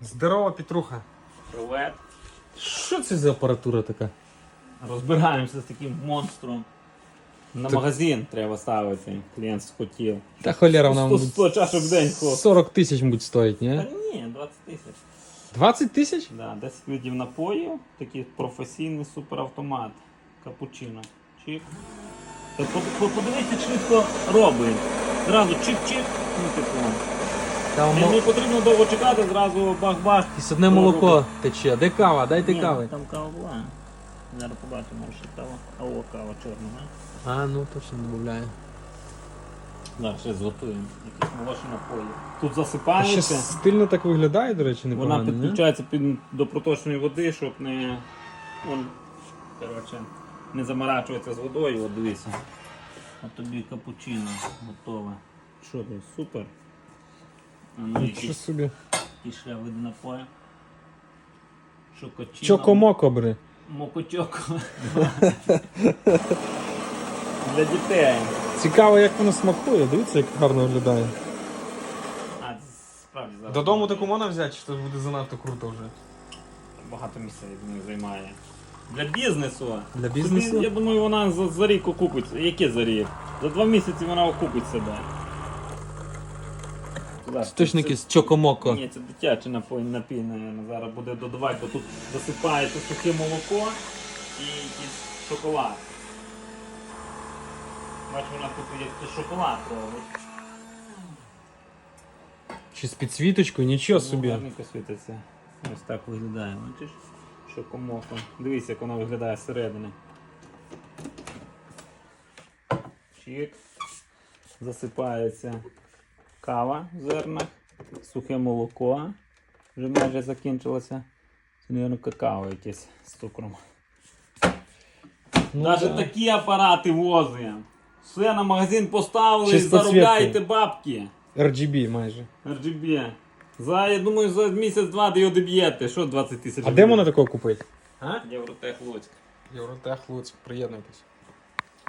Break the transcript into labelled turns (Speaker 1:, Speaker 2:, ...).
Speaker 1: Здорова Петруха.
Speaker 2: Привет.
Speaker 1: Що це за апаратура така?
Speaker 2: Розбираємося з таким монстром. На магазин треба ставити. Клієнт схотів.
Speaker 1: Та холера вона,
Speaker 2: 100,
Speaker 1: мабуть,
Speaker 2: 100 чашок в день хо.
Speaker 1: 40 тисяч, мабуть, стоїть,
Speaker 2: Та
Speaker 1: ні?
Speaker 2: ні, 20 тисяч.
Speaker 1: 20 тисяч?
Speaker 2: Да, 10 видів напоїв, такий професійний суперавтомат. Капучино. Чик. Та по- по- Подивіться, швидко робить. Зразу чик-чик, ну типу.
Speaker 1: Там
Speaker 2: Не, не потрібно довго чекати, зразу бах-бах.
Speaker 1: якесь одне молоко тече. Де кава? Дайте
Speaker 2: Ні,
Speaker 1: кави.
Speaker 2: Там кава була. Зараз побачимо, що кава. А о, кава чорна, а?
Speaker 1: А, ну точно додаю.
Speaker 2: Зараз ще зготуємо. Якісь молочні напої. Тут
Speaker 1: А ще
Speaker 2: засипається.
Speaker 1: стильно так виглядає, до речі,
Speaker 2: Вона
Speaker 1: непогано, ні?
Speaker 2: підключається під, до проточної води, щоб не. Он, коротше, не заморачуватися з водою, от дивіться. А тобі капучино готове. Що ти, супер? А ну,
Speaker 1: Що собі?
Speaker 2: які ще види напою. Шокочино.
Speaker 1: Чокомоко, бри.
Speaker 2: Мокочоко. Для дітей.
Speaker 1: Цікаво, як воно смакує. Дивіться, як гарно виглядає.
Speaker 2: А, справді зараз.
Speaker 1: Додому таку можна взяти, чи то буде занадто круто вже?
Speaker 2: Багато місця я думаю, займає. Для бізнесу.
Speaker 1: Для бізнесу?
Speaker 2: Я думаю, вона за, за рік окупиться. Яке за рік? За два місяці вона окупить себе. Да,
Speaker 1: це- якесь чокомоко.
Speaker 2: Ні, це дитячий напій, напій, наверно, зараз буде додавати, бо тут засипається сухе молоко і якийсь шоколад. Бачу, вона тут якийсь шоколад робить.
Speaker 1: Чи з підсвіточкою, нічого собі.
Speaker 2: Ну, гарненько світиться. Ось так виглядає. Бачиш? Шокомоко. Дивись, як воно виглядає зсередини. Чик. Засипається кава в зернах, сухе молоко. Вже майже закінчилося. Це, мабуть, какао якесь з цукром.
Speaker 1: Ну,
Speaker 2: Навіть
Speaker 1: да.
Speaker 2: такі апарати возимо. Все на магазин поставили, заробляєте
Speaker 1: підсвіткою.
Speaker 2: бабки.
Speaker 1: RGB майже.
Speaker 2: RGB. За, я думаю, за місяць-два ти його доб'єте. Що 20 тисяч?
Speaker 1: А де можна такого купити?
Speaker 2: Євротех Луцьк.
Speaker 1: Євротех Луцьк, приєднуйтесь.